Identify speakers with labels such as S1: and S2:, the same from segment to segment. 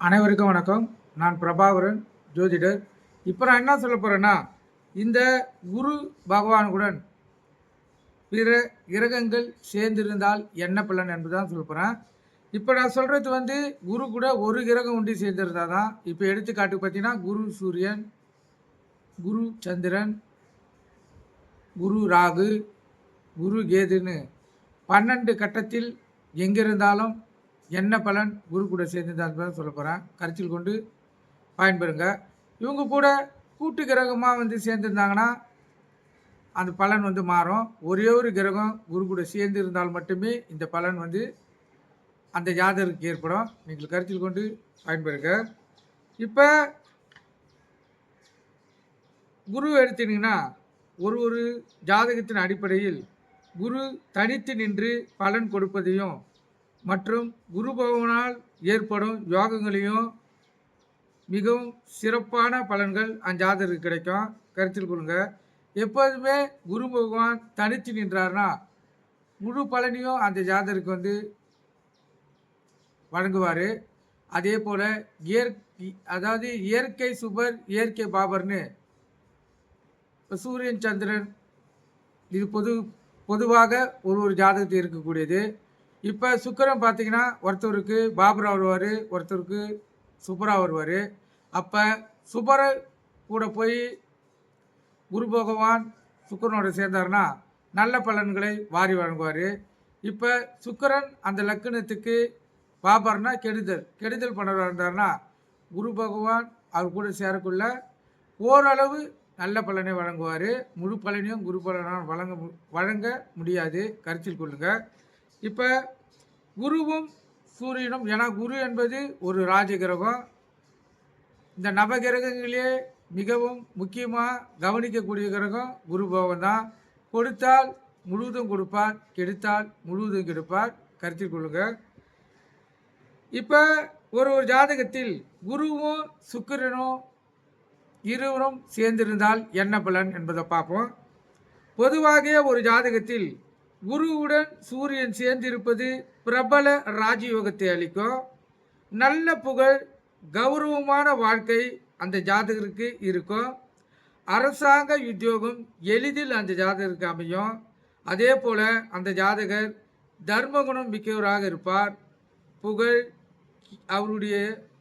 S1: அனைவருக்கும் வணக்கம். நான் பிரபாகரன் ஜோதிடர். இப்போ நான் என்ன சொல்ல போகிறேன்னா இந்த குரு பகவானுடன் பிற கிரகங்கள் சேர்ந்திருந்தால் என்ன பலன் என்பது தான் சொல்ல போகிறேன் இப்போ நான் சொல்கிறது வந்து குரு கூட ஒரு கிரகம் ஒன்றி சேர்ந்திருந்தா தான் இப்போ எடுத்துக்காட்டு பார்த்தீங்கன்னா குரு சூரியன் குரு சந்திரன் குரு ராகு குரு கேதுன்னு பன்னெண்டு கட்டத்தில் எங்கிருந்தாலும் என்ன பலன்? குரு கூட சேர்ந்திருந்தால் சொல்ல போகிறேன் கருத்தில் கொண்டு பயன்பெறுங்க இவங்க கூட கூட்டு கிரகமாக வந்து சேர்ந்துருந்தாங்கன்னா அந்த பலன் வந்து மாறும். ஒரே ஒரு கிரகம் குரு கூட சேர்ந்து இருந்தால் மட்டுமே இந்த பலன் வந்து அந்த ஜாதகருக்கு ஏற்படும். நீங்கள் கருத்தில் கொண்டு பயன்பெறுங்க இப்போ குரு எடுத்தீங்கன்னா ஒரு ஒரு ஜாதகத்தின் அடிப்படையில் குரு தனித்து நின்று பலன் கொடுப்பதையும் மற்றும் குரு பகவானால் ஏற்படும் யோகங்களையும் மிகவும் சிறப்பான பலன்கள் அஞ்சாதருக்கு கிடைக்கும். கருத்தில் கொள்ளுங்க. எப்போதுமே குரு பகவான் தனித்து நின்றார்னா முழு பலனையும் அந்த ஜாதருக்கு வந்து வழங்குவார். அதே போல் இயற்கை அதாவது இயற்கை சுபர் இயற்கை பாபர்னு இப்போ சூரியன் சந்திரன் இது பொது பொதுவாக ஒரு ஒரு ஜாதகத்தில் இருக்கக்கூடியது. இப்போ சுக்கரம் பார்த்தீங்கன்னா ஒருத்தருக்கு பாபரா வருவார் ஒருத்தருக்கு சுப்பரா வருவார். அப்போ சுப்பர கூட போய் குரு பகவான் சுக்கரனோட சேர்ந்தாருன்னா நல்ல பலன்களை வாரி வழங்குவார். இப்போ சுக்கரன் அந்த லக்கணத்துக்கு பாபார்னா கெடுதல். கெடுதல் பண்ணுறவா இருந்தார்னா குரு பகவான் அவர் கூட சேரக்குள்ள ஓரளவு நல்ல பலனை வழங்குவார். முழு பலனையும் குரு பலனால் வழங்க வழங்க முடியாது. கருத்தில் கொள்ளுங்கள் இப்போ குருவும் சூரியனும் ஏன்னா குரு என்பது ஒரு ராஜ கிரகம் இந்த நவகிரகங்களே மிகவும் முக்கியமாக கவனிக்கக்கூடிய கிரகம் குரு பகவான் தான். கொடுத்தால் முழுவதும் கொடுப்பார் கெடுத்தால் முழுவதும் கெடுப்பார். கருத்தில் கொள்ளுங்கள் இப்போ ஒரு ஒரு ஜாதகத்தில் குருவும் சுக்கிரனும் இருவரும் சேர்ந்திருந்தால் என்ன பலன் என்பதை பார்ப்போம். பொதுவாக ஒரு ஜாதகத்தில் குருவுடன் சூரியன் சேர்ந்திருப்பது பிரபல ராஜயோகத்தை அளிக்கும். நல்ல புகழ் கௌரவமான வாழ்க்கை அந்த ஜாதகருக்கு இருக்கும். அரசாங்க உத்தியோகம் எளிதில் அந்த ஜாதகருக்கு அமையும். அதே போல் அந்த ஜாதகர் தர்மகுணம் மிக்கவராக இருப்பார். புகழ் அவருடைய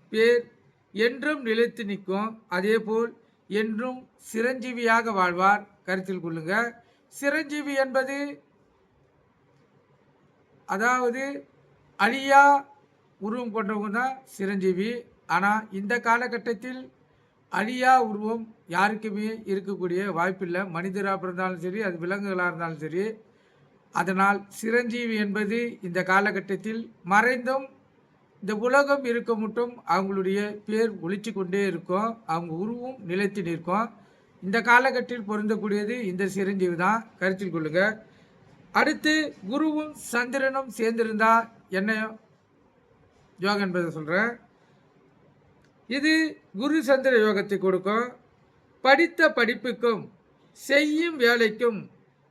S1: பேர் என்றும் நிலைத்து நிற்கும். அதேபோல் என்றும் சிரஞ்சீவியாக வாழ்வார். கருத்தில் கொள்ளுங்க. சிரஞ்சீவி என்பது அதாவது அழியா உருவம் கொண்டவங்க தான் சிரஞ்சீவி. ஆனால் இந்த காலகட்டத்தில் அழியா உருவம் யாருக்குமே இருக்கக்கூடிய வாய்ப்பில்லை. மனிதராக இருந்தாலும் சரி அது விலங்குகளாக இருந்தாலும் சரி. அதனால் சிரஞ்சீவி என்பது இந்த காலகட்டத்தில் மறைந்தும் இந்த உலகம் இருக்க மட்டும் அவங்களுடைய பேர் ஒழிச்சு கொண்டே இருக்கும். அவங்க உருவம் நிலைத்து நிற்கும். இந்த காலகட்டத்தில் பொருந்தக்கூடியது இந்த சிரஞ்சீவி தான். கருத்தில் கொள்ளுங்கள் அடுத்து குருவும் சந்திரனும் சேர்ந்திருந்தா என்ன யோகம் என்பதை சொல்கிறேன் இது குரு சந்திர யோகத்தை கொடுக்கும். படித்த படிப்புக்கும் செய்யும் வேலைக்கும்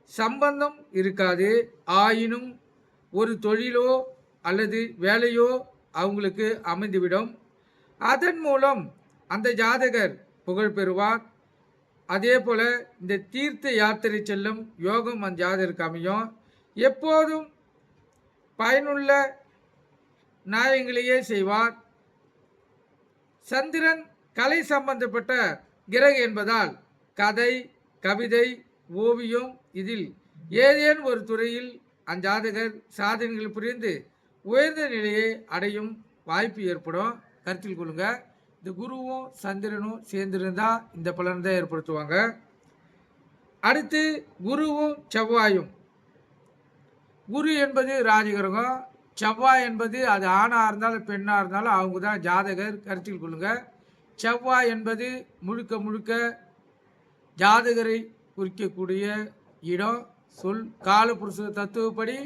S1: சம்பந்தம் இருக்காது. ஆயினும் ஒரு தொழிலோ அல்லது வேலையோ அவங்களுக்கு அமைந்துவிடும். அதன் மூலம் அந்த ஜாதகர் புகழ் பெறுவார். அதே போல் இந்த தீர்த்த யாத்திரை செல்லும் யோகம் அந்த ஜாதகருக்கு அமையும். எப்போதும் பயனுள்ள நியாயங்களையே செய்வார். சந்திரன் கலை சம்பந்தப்பட்ட கிரகம் என்பதால் கதை கவிதை ஓவியம் இதில் ஏதேனும் ஒரு துறையில் அஞ்சாதகர் சாதனைகள் புரிந்து உயர்ந்த நிலையை அடையும் வாய்ப்பு ஏற்படும். கருத்தில் கொள்ளுங்கள் இந்த குருவும் சந்திரனும் சேர்ந்திருந்தா இந்த பலன் தான் ஏற்படுத்துவாங்க. அடுத்து குருவும் செவ்வாயும். குரு என்பது ராஜகிரகம் செவ்வாய் என்பது அது ஆணாக இருந்தாலும் பெண்ணாக இருந்தாலும் அவங்க தான் ஜாதகர் கருத்தில் கொள்ளுங்க. செவ்வாய் என்பது முழுக்க முழுக்க ஜாதகரை குறிக்கக்கூடிய இடம் சொல் காலபுருஷ தத்துவப்படி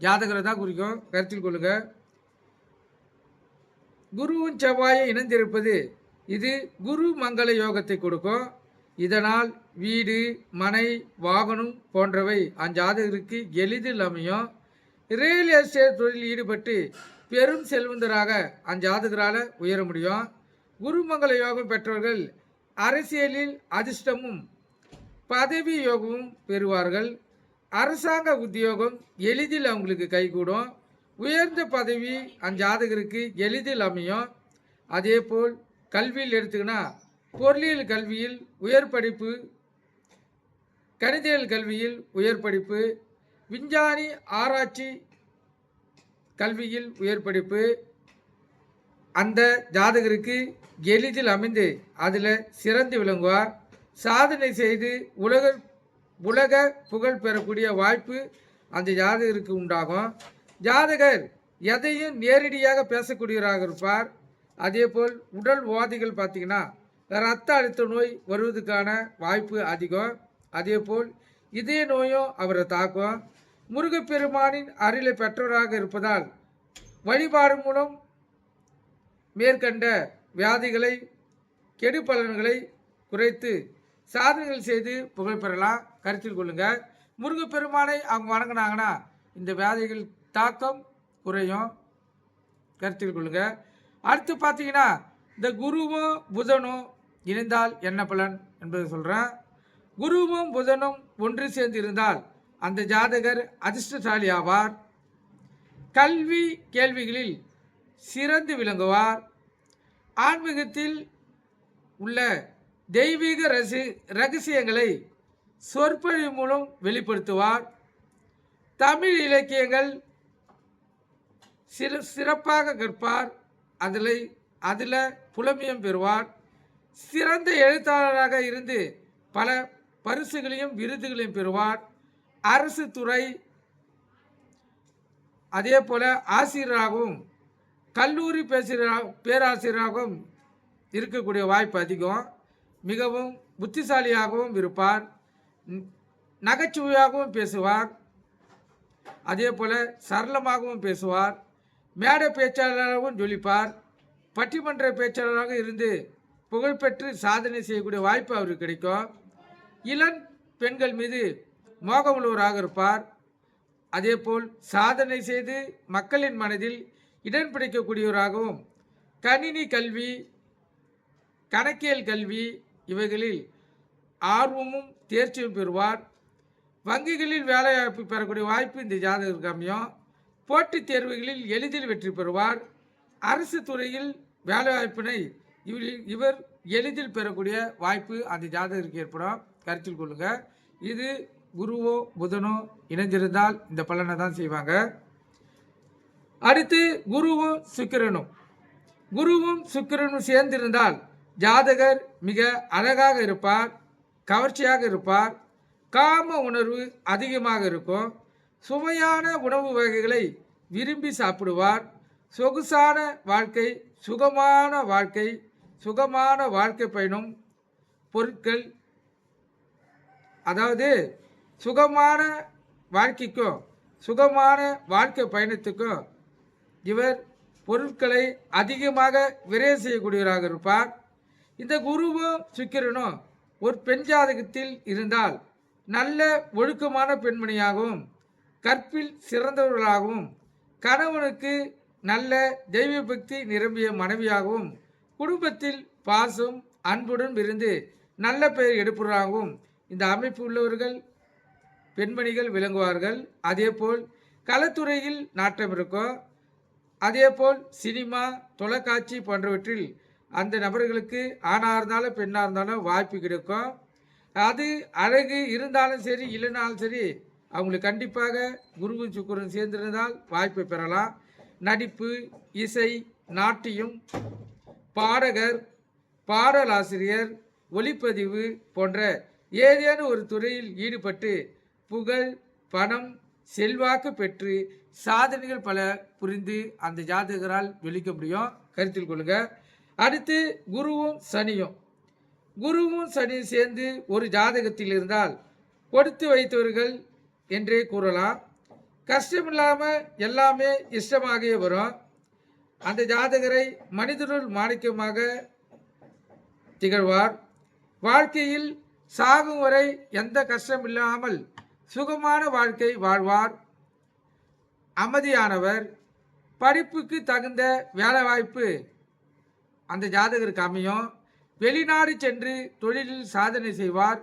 S1: ஜாதகரை தான் குறிக்கும். கருத்தில் கொள்ளுங்கள் குருவும் செவ்வாயும் இணைந்திருப்பது இது குரு மங்கள யோகத்தை கொடுக்கும். இதனால் வீடு மனை வாகனம் போன்றவை அஞ்சாதகருக்கு எளிதில் அமையும். ரியல் எஸ்டேட் தொழில் ஈடுபட்டு பெரும் செல்வந்தராக அஞ்சாதகரால் உயர முடியும். குருமங்கள யோகம் பெற்றவர்கள் அரசியலில் அதிர்ஷ்டமும் பதவி யோகமும் பெறுவார்கள். அரசாங்க உத்தியோகம் எளிதில் அவங்களுக்கு கைகூடும். உயர்ந்த பதவி அந்த ஜாதகருக்கு எளிதில் அமையும். அதேபோல் கல்வியில் எடுத்துக்கினா பொருளியல் கல்வியில் உயர் படிப்பு கணிதியல் கல்வியில் உயர் படிப்பு விஞ்ஞானி ஆராய்ச்சி கல்வியில் உயர் படிப்பு. அந்த ஜாதகருக்கு எளிதில் அமைந்து அதில் சிறந்து விளங்குவார். சாதனை செய்து உலக உலக புகழ் பெறக்கூடிய வாய்ப்பு அந்த ஜாதகருக்கு உண்டாகும். ஜாதகர் எதையும் நேரடியாக பேசக்கூடியவராக இருப்பார். அதேபோல் உடல் உபாதைகள் பார்த்தீங்கன்னா ரத்த அழுத்த நோய் வருவதற்கான வாய்ப்பு அதிகம். அதேபோல் இதய நோயும் அவரை தாக்கும். முருகப்பெருமானின் அருளை பெற்றவராக இருப்பதால் வழிபாடு மூலம் மேற்கண்ட வியாதிகளை கெடு பலன்களை குறைத்து சாதனைகள் செய்து புகழ் பெறலாம். கருத்தில் கொள்ளுங்கள். முருகப்பெருமானை அவங்க வணங்கினாங்கன்னா இந்த வியாதிகள் தாக்கம் குறையும். கருத்தில் கொள்ளுங்க. அடுத்து பார்த்தீங்கன்னா இந்த குருவும் புதனும் இணைந்தால் என்ன பலன் என்பதை சொல்கிறேன் குருவும் புதனும் ஒன்று சேர்ந்து இருந்தால் அந்த ஜாதகர் அதிர்ஷ்டசாலி ஆவார். கல்வி கேள்விகளில் சிறந்து விளங்குவார். ஆன்மீகத்தில் உள்ள தெய்வீக ரசி ரகசியங்களை சொற்பொழி மூலம் வெளிப்படுத்துவார். தமிழ் இலக்கியங்கள் சிறு சிறப்பாக கற்பார். அதில் அதில் புலமியம் பெறுவார். சிறந்த எழுத்தாளராக இருந்து பல பரிசுகளையும் விருதுகளையும் பெறுவார். அரசு துறை அதே போல் ஆசிரியராகவும் கல்லூரி பேசுகிற பேராசிரியராகவும் இருக்கக்கூடிய வாய்ப்பு அதிகம். மிகவும் புத்திசாலியாகவும் இருப்பார். நகைச்சுவையாகவும் பேசுவார். அதே போல் சரளமாகவும் பேசுவார். மேடை பேச்சாளராகவும் ஜொலிப்பார். பட்டிமன்ற பேச்சாளராக இருந்து புகழ்பெற்று சாதனை செய்யக்கூடிய வாய்ப்பு அவருக்கு கிடைக்கும். இளம் பெண்கள் மீது மோகமுள்ளவராக இருப்பார். அதேபோல் சாதனை செய்து மக்களின் மனதில் இடம் பிடிக்கக்கூடியவராகவும் கணினி கல்வி கணக்கியல் கல்வி இவைகளில் ஆர்வமும் தேர்ச்சியும் பெறுவார். வங்கிகளில் வேலைவாய்ப்பு பெறக்கூடிய வாய்ப்பு இந்த ஜாதகருக்கு அமையும். போட்டித் தேர்வுகளில் எளிதில் வெற்றி பெறுவார். அரசு துறையில் வேலைவாய்ப்பினை இவர் இவர் எளிதில் பெறக்கூடிய வாய்ப்பு அந்த ஜாதகருக்கு ஏற்படும். கருத்தில் கொள்ளுங்க. இது குருவோ புதனோ இணைஞ்சிருந்தால் இந்த பலனை தான் செய்வாங்க. அடுத்து குருவும் சுக்கிரனும். குருவும் சுக்கிரனும் சேர்ந்திருந்தால் ஜாதகர் மிக அழகாக இருப்பார் கவர்ச்சியாக இருப்பார் காம உணர்வு அதிகமாக இருக்கும். சுவையான உணவு வகைகளை விரும்பி சாப்பிடுவார். சொகுசான வாழ்க்கை சுகமான வாழ்க்கை சுகமான வாழ்க்கை பயணம் பொருட்கள் அதாவது சுகமான வாழ்க்கைக்கும் சுகமான வாழ்க்கை பயணத்துக்கும் இவர் பொருட்களை அதிகமாக விரைவு செய்யக்கூடியவராக இருப்பார். இந்த குருவும் சுக்கிரனும் ஒரு பெண் ஜாதகத்தில் இருந்தால் நல்ல ஒழுக்கமான பெண்மணியாகவும் கற்பில் சிறந்தவர்களாகவும் கணவனுக்கு நல்ல தெய்வ பக்தி நிரம்பிய மனைவியாகவும் குடும்பத்தில் பாசம் அன்புடன் இருந்து நல்ல பெயர் எடுப்பவராகவும் இந்த அமைப்பு உள்ளவர்கள் பெண்மணிகள் விளங்குவார்கள். அதேபோல் கலைத்துறையில் நாட்டம் இருக்கும் அதேபோல் சினிமா தொலைக்காட்சி போன்றவற்றில் அந்த நபர்களுக்கு ஆணாக இருந்தாலும் பெண்ணாக இருந்தாலும் வாய்ப்பு கிடைக்கும். அது அழகு இருந்தாலும் சரி இல்லைனாலும் சரி அவங்களுக்கு கண்டிப்பாக குருவும் சுக்கரன் சேர்ந்திருந்தால் வாய்ப்பை பெறலாம். நடிப்பு இசை நாட்டியம் பாடகர் பாடலாசிரியர் ஒளிப்பதிவு போன்ற ஏதேனும் ஒரு துறையில் ஈடுபட்டு புகழ் பணம் செல்வாக்கு பெற்று சாதனைகள் பல புரிந்து அந்த ஜாதகரால் வெளிக்க முடியும். கருத்தில் கொள்ளுங்க. அடுத்து குருவும் சனியும். குருவும் சனியும் சேர்ந்து ஒரு ஜாதகத்தில் இருந்தால் கொடுத்து வைத்தவர்கள் என்றே கூறலாம். கஷ்டமில்லாமல் எல்லாமே இஷ்டமாகவே வரும் அந்த ஜாதகரை மனிதருள் மாணிக்கமாக திகழ்வார். வாழ்க்கையில் சாகும் வரை எந்த கஷ்டம் இல்லாமல் சுகமான வாழ்க்கை வாழ்வார். அமைதியானவர் படிப்புக்கு தகுந்த வேலைவாய்ப்பு அந்த ஜாதகருக்கு அமையும். வெளிநாடு சென்று தொழிலில் சாதனை செய்வார்.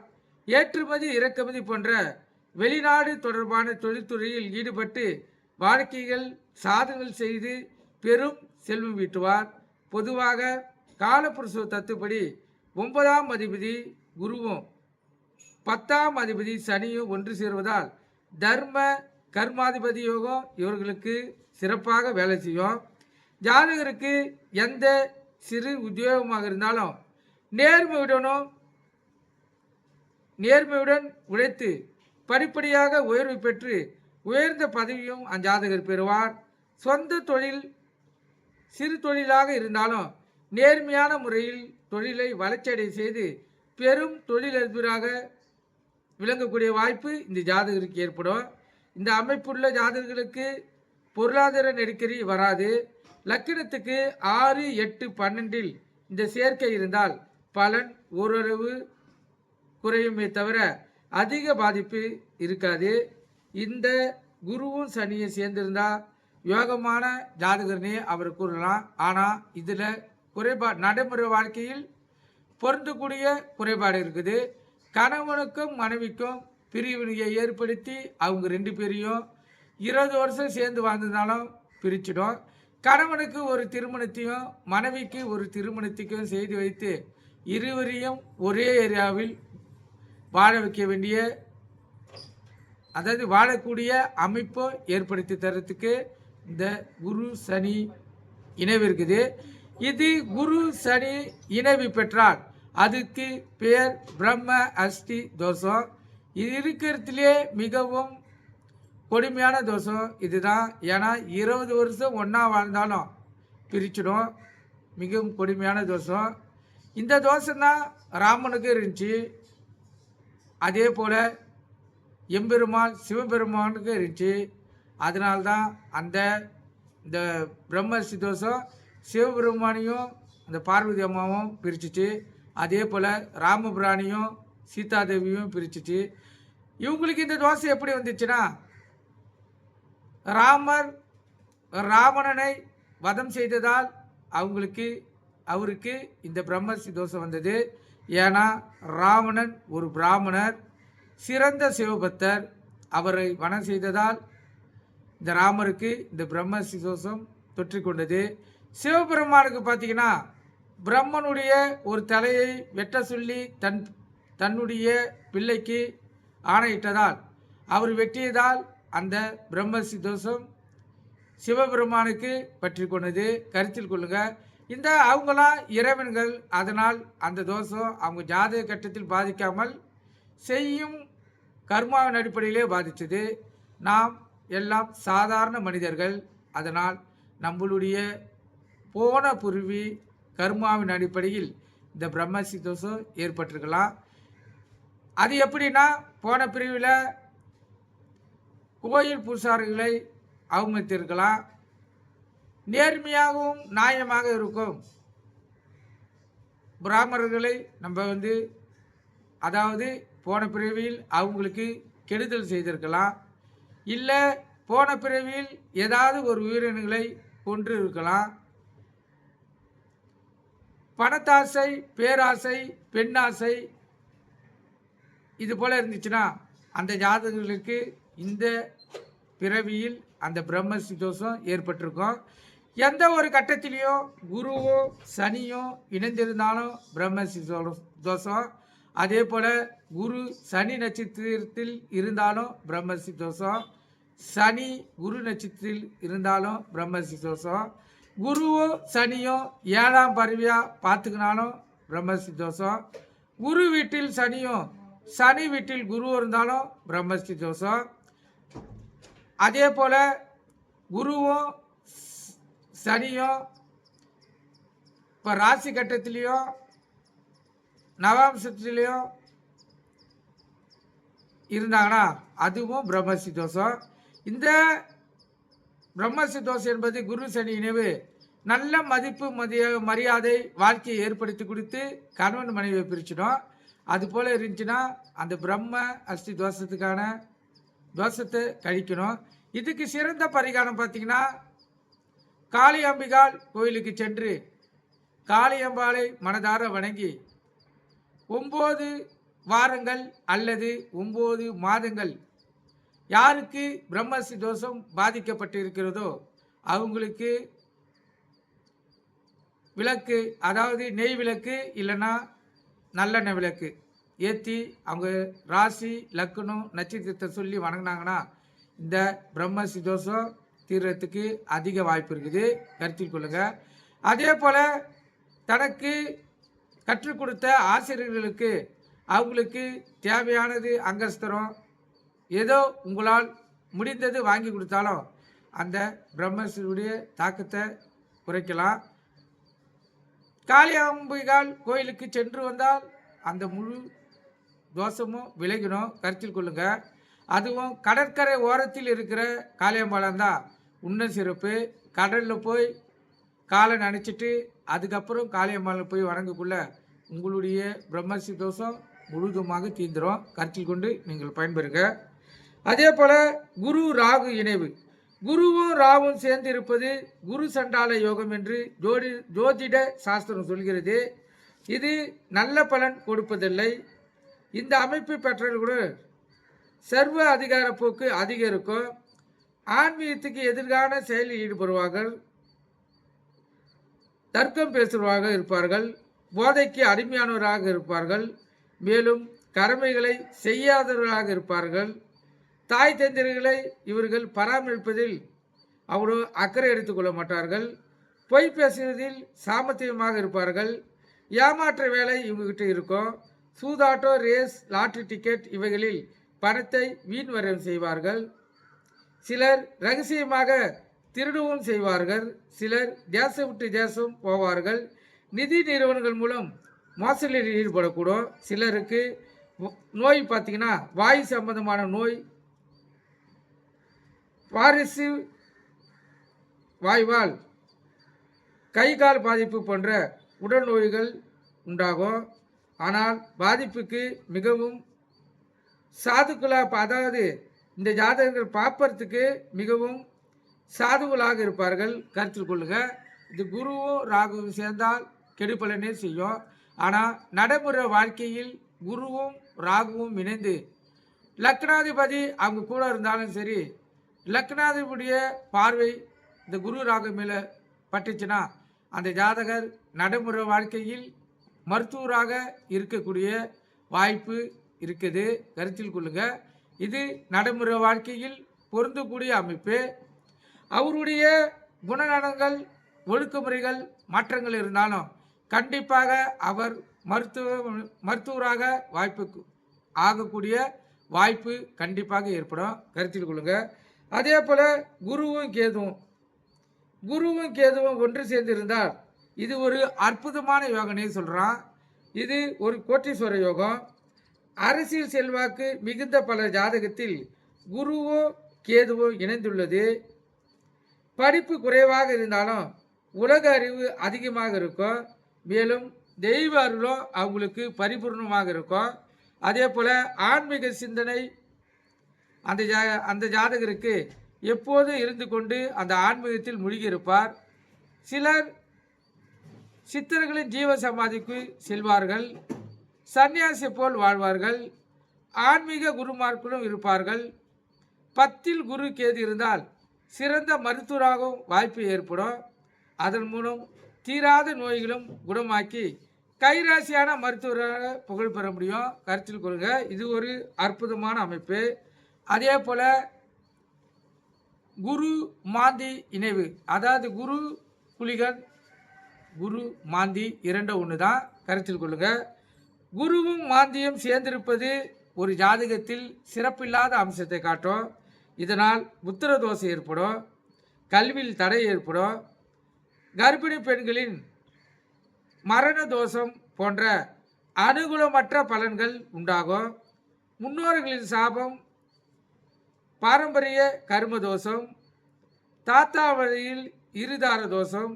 S1: ஏற்றுமதி இறக்குமதி போன்ற வெளிநாடு தொடர்பான தொழில்துறையில் ஈடுபட்டு வாழ்க்கைகள் சாதனைகள் செய்து பெரும் செல்வம் ஈட்டுவார் பொதுவாக காலப்புருஷ தத்துப்படி ஒன்பதாம் அதிபதி குருவும் பத்தாம் அதிபதி சனியும் ஒன்று சேர்வதால் தர்ம கர்மாதிபதி யோகம் இவர்களுக்கு சிறப்பாக வேலை செய்யும். ஜாதகருக்கு எந்த சிறு உத்தியோகமாக இருந்தாலும் நேர்மையுடனும் நேர்மையுடன் உழைத்து படிப்படியாக உயர்வு பெற்று உயர்ந்த பதவியும் அஞ்சாதகர் பெறுவார். சொந்த தொழில் சிறு தொழிலாக இருந்தாலும் நேர்மையான முறையில் தொழிலை வளர்ச்சியடை செய்து பெரும் தொழிலதிபராக விளங்கக்கூடிய வாய்ப்பு இந்த ஜாதகருக்கு ஏற்படும். இந்த அமைப்புள்ள ஜாதகர்களுக்கு பொருளாதார நெருக்கடி வராது. லக்கினத்துக்கு ஆறு எட்டு பன்னெண்டில் இந்த சேர்க்கை இருந்தால் பலன் ஓரளவு குறையுமே தவிர அதிக பாதிப்பு இருக்காது. இந்த குருவும் சனியும் சேர்ந்திருந்தா யோகமான ஜாதகர்னே அவர் கூறலாம். ஆனால் இதில் குறைபா நடைமுறை வாழ்க்கையில் பொருந்தக்கூடிய குறைபாடு இருக்குது. கணவனுக்கும் மனைவிக்கும் பிரிவினையை ஏற்படுத்தி அவங்க ரெண்டு பேரையும் இருபது வருஷம் சேர்ந்து வாழ்ந்ததுனாலும் பிரிச்சிடும். கணவனுக்கு ஒரு திருமணத்தையும் மனைவிக்கு ஒரு திருமணத்தையும் செய்து வைத்து இருவரையும் ஒரே ஏரியாவில் வாழ வைக்க வேண்டிய அதாவது வாழக்கூடிய அமைப்பை ஏற்படுத்தி தரத்துக்கு இந்த குரு சனி இணைவு இருக்குது. இது குரு சனி இணைவு பெற்றால் அதுக்கு பேர் பிரம்ம அஷ்டி தோஷம். இது இருக்கிறதுலே மிகவும் கொடுமையான தோஷம் இதுதான். ஏன்னா இருபது வருஷம் ஒன்றா வாழ்ந்தாலும் பிரிச்சிடும். மிகவும் கொடுமையான தோஷம். இந்த தோஷம்தான் ராமனுக்கு இருந்துச்சு. அதே போல் எம்பெருமாள் சிவபெருமானுக்கு இருந்துச்சு. அதனால்தான் அந்த இந்த பிரம்மர்ஷி தோஷம் சிவபெருமானையும் அந்த பார்வதி அம்மாவும் பிரிச்சுச்சு. அதே போல் ராமபிராணியும் சீதாதேவியும் பிரிச்சுச்சு. இவங்களுக்கு இந்த தோசை எப்படி வந்துச்சுன்னா ராமர் ராவணனை வதம் செய்ததால் அவங்களுக்கு அவருக்கு இந்த பிரம்மர்ஷி தோஷம் வந்தது. ஏன்னா ராவணன் ஒரு பிராமணர் சிறந்த சிவபக்தர். அவரை வனம் செய்ததால் இந்த ராமருக்கு இந்த பிரம்ம தோஷம் தொற்றிக்கொண்டது சிவபெருமானுக்கு பார்த்தீங்கன்னா பிரம்மனுடைய ஒரு தலையை வெட்ட சொல்லி தன் தன்னுடைய பிள்ளைக்கு ஆணையிட்டதால் அவர் வெட்டியதால் அந்த பிரம்மர்ஷி தோஷம் சிவபெருமானுக்கு பற்றி கொண்டது. கருத்தில் கொள்ளுங்கள் இந்த அவங்களாம் இறைவன்கள் அதனால் அந்த தோஷம் அவங்க ஜாதக கட்டத்தில் பாதிக்காமல் செய்யும் கர்மாவின் அடிப்படையிலே பாதித்தது நாம் எல்லாம் சாதாரண மனிதர்கள் அதனால் நம்மளுடைய போன புருவி கர்மாவின் அடிப்படையில் இந்த பிரம்மசி தோஷம் ஏற்பட்டிருக்கலாம். அது எப்படின்னா போன பிரிவில் கோயில் பூசாரிகளை அவமதித்திருக்கலாம். நேர்மையாகவும் நியாயமாக இருக்கும். பிராமணர்களை நம்ம வந்து அதாவது போன பிறவியில் அவங்களுக்கு கெடுதல் செய்திருக்கலாம். இல்லை போன பிறவியில் ஏதாவது ஒரு உயிரினங்களை கொன்று இருக்கலாம் பணத்தாசை பேராசை பெண்ணாசை இது போல் இருந்துச்சுன்னா அந்த ஜாதகங்களுக்கு இந்த பிறவியில் அந்த பிரம்மசி தோஷம் ஏற்பட்டிருக்கும். எந்த ஒரு கட்டத்திலையும் குருவோ சனியோ இணைந்திருந்தாலும் பிரம்மசி தோஷம். அதே போல் குரு சனி நட்சத்திரத்தில் இருந்தாலும் பிரம்மசி தோஷம் சனி குரு நட்சத்திரத்தில் இருந்தாலும் பிரம்மசி தோஷம் குருவோ சனியோ ஏழாம் பருவியாக பார்த்துக்கினாலும் பிரம்மசி தோஷம் குரு வீட்டில் சனியும் சனி வீட்டில் குரு இருந்தாலும் பிரம்மஸ்தி தோஷம் அதே போல் குருவும் சனியோ சனியும் இப்போ ராசி கட்டத்திலையும் நவாம்சத்திலையும் இருந்தாங்கன்னா அதுவும் பிரம்மசி தோஷம். இந்த பிரம்மசி தோஷம் என்பது குரு சனி இணைவு நல்ல மதிப்பு மதிய மரியாதை வாழ்க்கையை ஏற்படுத்தி கொடுத்து கணவன் மனைவியை பிரிச்சிடும். அது போல் இருந்துச்சுன்னா அந்த பிரம்ம அஸ்தி தோஷத்துக்கான தோஷத்தை கழிக்கணும். இதுக்கு சிறந்த பரிகாரம் பார்த்தீங்கன்னா காளியம்பிகால் கோயிலுக்கு சென்று காளியம்பாளை மனதார வணங்கி ஒம்பது வாரங்கள் அல்லது ஒம்பது மாதங்கள் யாருக்கு பிரம்மசி தோஷம் பாதிக்கப்பட்டு இருக்கிறதோ அவங்களுக்கு விளக்கு அதாவது நெய் விளக்கு இல்லைன்னா நல்லெண்ணெய் விளக்கு ஏற்றி அவங்க ராசி லக்குனம் நட்சத்திரத்தை சொல்லி வணங்கினாங்கன்னா இந்த பிரம்மசி தோஷம் தீர்றதுக்கு அதிக வாய்ப்பு இருக்குது. கருத்தில் கொள்ளுங்கள் அதே போல் தனக்கு கற்றுக் கொடுத்த ஆசிரியர்களுக்கு அவங்களுக்கு தேவையானது அங்கஸ்தரம் ஏதோ உங்களால் முடிந்தது வாங்கி கொடுத்தாலும் அந்த பிரம்மசுடைய தாக்கத்தை குறைக்கலாம். காளியாம்பிகால் கோயிலுக்கு சென்று வந்தால் அந்த முழு தோஷமும் விலகிடும். கருத்தில் கொள்ளுங்கள் அதுவும் கடற்கரை ஓரத்தில் இருக்கிற காளியம்பாலம் தான் உண்ண சிறப்பு கடலில் போய் காலை நனைச்சிட்டு அதுக்கப்புறம் காளியம்மாவில் போய் வணங்கக்குள்ள உங்களுடைய பிரம்மசி தோஷம் முழுதுமாக தீந்துடும் கருத்தில் கொண்டு நீங்கள் பயன்பெறுங்க. அதே போல் குரு ராகு இணைவு. குருவும் ராவும் சேர்ந்து இருப்பது குரு சண்டால யோகம் என்று ஜோடி ஜோதிட சாஸ்திரம் சொல்கிறது. இது நல்ல பலன் கொடுப்பதில்லை. இந்த அமைப்பு பெற்றவர்கள் சர்வ அதிகார போக்கு அதிகம் இருக்கும் ஆன்மீகத்துக்கு எதிர்கான செயலில் ஈடுபடுவார்கள். தர்க்கம் பேசுபவராக இருப்பார்கள். போதைக்கு அடிமையானவராக இருப்பார்கள். மேலும் கடமைகளை செய்யாதவர்களாக இருப்பார்கள். தாய் தந்தையர்களை இவர்கள் பராமரிப்பதில் அவ்வளோ அக்கறை எடுத்துக்கொள்ள மாட்டார்கள். பொய் பேசுவதில் சாமர்த்தியமாக இருப்பார்கள். ஏமாற்ற வேலை இவங்ககிட்ட இருக்கும். சூதாட்டோ ரேஸ் லாட்ரி டிக்கெட் இவைகளில் பணத்தை வீண் செய்வார்கள். சிலர் ரகசியமாக திருடவும் செய்வார்கள் சிலர் தேசம் விட்டு தேசம் போவார்கள். நிதி நிறுவனங்கள் மூலம் மோசடியில் ஈடுபடக்கூடும். சிலருக்கு நோய் பார்த்திங்கன்னா வாயு சம்பந்தமான நோய் வாரிசு வாய்வால் கை கால் பாதிப்பு போன்ற உடல் நோய்கள் உண்டாகும். ஆனால் பாதிப்புக்கு மிகவும் சாதுக்களாக அதாவது இந்த ஜாதகர்கள் பார்ப்பறதுக்கு மிகவும் சாதுகளாக இருப்பார்கள். கருத்தில் கொள்ளுங்க இது குருவும் ராகுவும் சேர்ந்தால் கெடுப்பலனே செய்யும். ஆனால் நடைமுறை வாழ்க்கையில் குருவும் ராகுவும் இணைந்து லக்னாதிபதி அவங்க கூட இருந்தாலும் சரி லக்னாதிபதிய பார்வை இந்த குரு ராகு மேலே பட்டுச்சுன்னா அந்த ஜாதகர் நடைமுறை வாழ்க்கையில் மருத்துவராக இருக்கக்கூடிய வாய்ப்பு இருக்குது. கருத்தில் கொள்ளுங்கள் இது நடைமுறை வாழ்க்கையில் பொருந்தக்கூடிய அமைப்பு. அவருடைய குணநலங்கள் ஒழுக்கமுறைகள் மாற்றங்கள் இருந்தாலும் கண்டிப்பாக அவர் மருத்துவ மருத்துவராக வாய்ப்பு ஆகக்கூடிய வாய்ப்பு கண்டிப்பாக ஏற்படும். கருத்தில் கொள்ளுங்க. அதே போல் குருவும் கேதுவும். குருவும் கேதுவும் ஒன்று சேர்ந்திருந்தால் இது ஒரு அற்புதமான யோகனே சொல்கிறான் இது ஒரு கோட்டீஸ்வர யோகம். அரசியல் செல்வாக்கு மிகுந்த பல ஜாதகத்தில் குருவோ கேதுவோ இணைந்துள்ளது. படிப்பு குறைவாக இருந்தாலும் உலக அறிவு அதிகமாக இருக்கும். மேலும் தெய்வ அருளும் அவங்களுக்கு பரிபூர்ணமாக இருக்கும். அதே போல் ஆன்மீக சிந்தனை அந்த ஜா அந்த ஜாதகருக்கு எப்போதும் இருந்து கொண்டு அந்த ஆன்மீகத்தில் மூழ்கி இருப்பார்? சிலர் சித்தர்களின் ஜீவ சமாதிக்கு செல்வார்கள். சன்னியாசி போல் வாழ்வார்கள். ஆன்மீக குருமார்களும் இருப்பார்கள். பத்தில் குரு கேது இருந்தால் சிறந்த மருத்துவராகவும் வாய்ப்பு ஏற்படும். அதன் மூலம் தீராத நோய்களும் குணமாக்கி கைராசியான மருத்துவராக புகழ் பெற முடியும். கருத்தில் கொள்க இது ஒரு அற்புதமான அமைப்பு. அதே போல் குரு மாந்தி இணைவு அதாவது குரு புலிகன் குரு மாந்தி இரண்டும் ஒன்று தான் கருத்தில் கொள்ளுங்கள் குருவும் மாந்தியும் சேர்ந்திருப்பது ஒரு ஜாதகத்தில் சிறப்பில்லாத அம்சத்தை காட்டும். இதனால் புத்திர தோசை ஏற்படும் கல்வியில் தடை ஏற்படும். கர்ப்பிணி பெண்களின் மரண தோஷம் போன்ற அனுகூலமற்ற பலன்கள் உண்டாகும். முன்னோர்களின் சாபம் பாரம்பரிய கர்ம தோஷம் தாத்தா வழியில் இருதார தோஷம்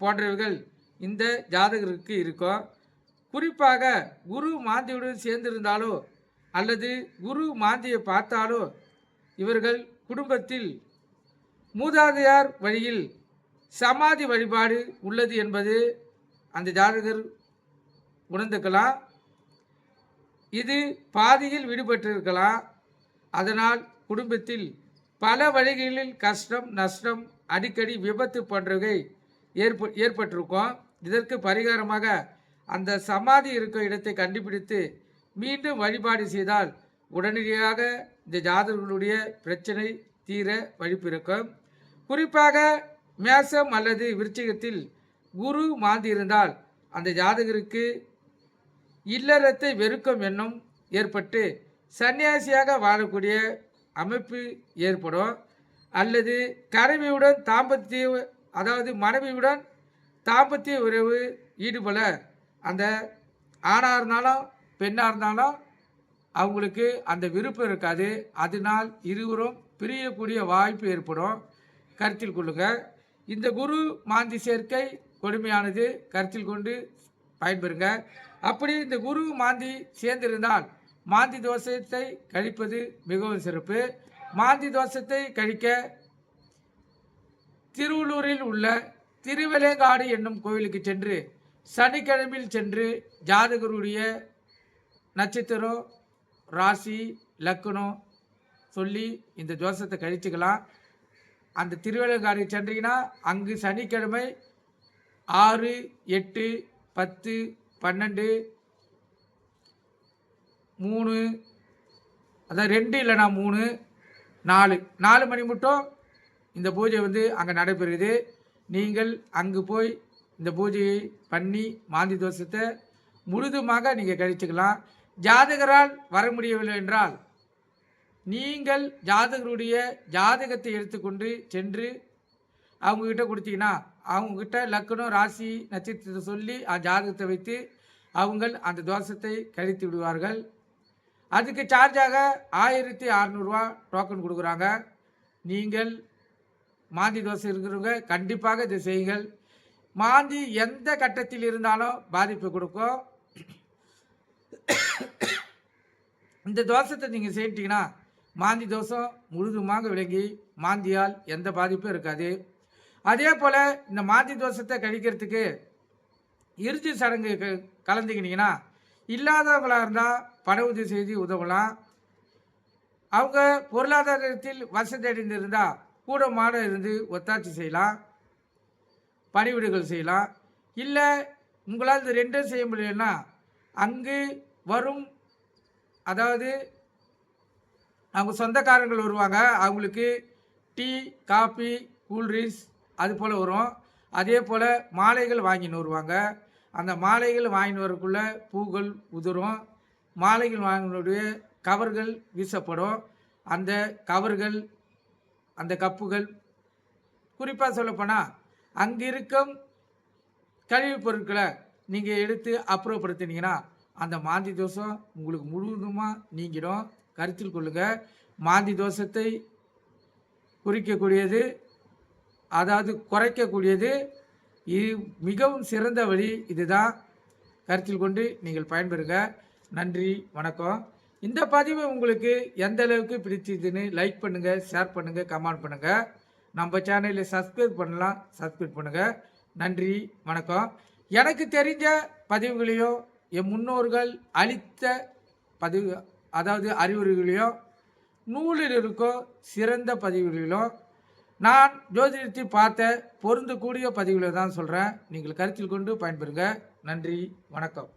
S1: போன்றவைகள் இந்த ஜாதகருக்கு இருக்கும். குறிப்பாக குரு மாந்தியுடன் சேர்ந்திருந்தாலோ அல்லது குரு மாந்தியை பார்த்தாலோ இவர்கள் குடும்பத்தில் மூதாதையார் வழியில் சமாதி வழிபாடு உள்ளது என்பது அந்த ஜாதகர் உணர்ந்துக்கலாம். இது பாதியில் விடுபட்டிருக்கலாம். அதனால் குடும்பத்தில் பல வழிகளில் கஷ்டம் நஷ்டம் அடிக்கடி விபத்து போன்றவை ஏற்ப ஏற்பட்டிருக்கும். இதற்கு பரிகாரமாக அந்த சமாதி இருக்கும் இடத்தை கண்டுபிடித்து மீண்டும் வழிபாடு செய்தால் உடனடியாக இந்த ஜாதகர்களுடைய பிரச்சனை தீர வழிபிறக்கும் குறிப்பாக மேசம் அல்லது விருச்சிகத்தில் குரு மாந்தியிருந்தால் அந்த ஜாதகருக்கு இல்லறத்தை வெறுக்கும் எண்ணம் ஏற்பட்டு சன்னியாசியாக வாழக்கூடிய அமைப்பு ஏற்படும். அல்லது கரவியுடன் தாம்பத்திய அதாவது மனைவியுடன் தாம்பத்திய உறவு ஈடுபட அந்த ஆணாக இருந்தாலும் பெண்ணாக இருந்தாலும் அவங்களுக்கு அந்த விருப்பம் இருக்காது. அதனால் இருவரும் பிரியக்கூடிய வாய்ப்பு ஏற்படும். கருத்தில் கொள்ளுங்க. இந்த குரு மாந்தி சேர்க்கை கொடுமையானது. கருத்தில் கொண்டு பயன்பெறுங்க. அப்படி இந்த குரு மாந்தி சேர்ந்திருந்தால் மாந்தி தோஷத்தை கழிப்பது மிகவும் சிறப்பு. மாந்தி தோஷத்தை கழிக்க திருவள்ளூரில் உள்ள திருவெளங்காடு என்னும் கோவிலுக்கு சென்று சனிக்கிழமையில் சென்று ஜாதகருடைய நட்சத்திரம் ராசி லக்கணம் சொல்லி இந்த தோஷத்தை கழிச்சுக்கலாம். அந்த திருவேலங்காடு சென்றீங்கன்னா அங்கு சனிக்கிழமை ஆறு எட்டு பத்து பன்னெண்டு மூணு அதான் ரெண்டு இல்லைனா மூணு நாலு. நாலு மணி மட்டும் இந்த பூஜை வந்து அங்கே நடைபெறுது. நீங்கள் அங்கு போய் இந்த பூஜையை பண்ணி மாந்தி தோஷத்தை முழுதுமாக நீங்கள் கழிச்சுக்கலாம். ஜாதகரால் வர முடியவில்லை என்றால் நீங்கள் ஜாதகருடைய ஜாதகத்தை எடுத்துக்கொண்டு சென்று அவங்கக்கிட்ட கொடுத்தீங்கன்னா அவங்கக்கிட்ட லக்கணம் ராசி நட்சத்திரத்தை சொல்லி அந்த ஜாதகத்தை வைத்து அவங்கள் அந்த தோஷத்தை கழித்து விடுவார்கள். அதுக்கு சார்ஜாக ஆயிரத்தி அறநூறுவா டோக்கன் கொடுக்குறாங்க. நீங்கள் மாந்தி தோசை இருக்கிறவங்க கண்டிப்பாக இதை செய்யுங்கள். மாந்தி எந்த கட்டத்தில் இருந்தாலும் பாதிப்பு கொடுக்கும். இந்த தோஷத்தை நீங்கள் செய்யிட்டீங்கன்னா மாந்தி தோஷம் முழுதுமாக விளங்கி மாந்தியால் எந்த பாதிப்பும் இருக்காது. அதே போல் இந்த மாந்தி தோஷத்தை கழிக்கிறதுக்கு இறுதி சடங்கு க- கலந்துக்கினீங்கன்னா இல்லாதவங்களாக இருந்தால் பண உதவி செய்து உதவலாம். அவங்க பொருளாதாரத்தில் வசதி அடைந்திருந்தால் கூட மாட இருந்து ஒத்தாட்சி செய்யலாம். பணிவிடுகள் செய்யலாம். இல்லை உங்களால் இது ரெண்டும் செய்ய முடியலன்னா அங்கு வரும் அதாவது அவங்க சொந்தக்காரங்கள் வருவாங்க. அவங்களுக்கு டீ காபி கூல்ட்ரிங்க்ஸ் அது போல் வரும். அதே போல் மாலைகள் வாங்கின்னு வருவாங்க. அந்த மாலைகள் வாங்கின்னு வரக்குள்ள பூக்கள் உதிரும். மாலைகள் வாங்கினுடைய கவர்கள் வீசப்படும். அந்த கவர்கள் அந்த கப்புகள் குறிப்பாக சொல்லப்போனால் அங்கிருக்கும் கழிவுப் பொருட்களை நீங்கள் எடுத்து அப்புறப்படுத்தினீங்கன்னா அந்த மாந்தி தோஷம் உங்களுக்கு முழுவதுமாக நீங்கிடும். கருத்தில் கொள்ளுங்கள் மாந்தி தோஷத்தை குறிக்கக்கூடியது அதாவது குறைக்கக்கூடியது இது மிகவும் சிறந்த வழி இதுதான். கருத்தில் கொண்டு நீங்கள் பயன்பெறுங்க. நன்றி வணக்கம். இந்த பதிவு உங்களுக்கு எந்த அளவுக்கு பிடிச்சதுன்னு லைக் பண்ணுங்கள் ஷேர் பண்ணுங்கள் கமெண்ட் பண்ணுங்கள் நம்ம சேனலை சப்ஸ்கிரைப் பண்ணலாம். சப்ஸ்கிரைப் பண்ணுங்கள் நன்றி. வணக்கம். எனக்கு தெரிஞ்ச பதிவுகளையோ என் முன்னோர்கள் அளித்த பதிவு அதாவது அறிவுரைகளையோ நூலில் இருக்கோ சிறந்த பதிவுகளிலோ நான் ஜோதிடத்தை பார்த்த பொருந்தக்கூடிய பதிவுகளை தான் சொல்கிறேன் நீங்கள் கருத்தில் கொண்டு பயன்பெறுங்க. நன்றி. வணக்கம்.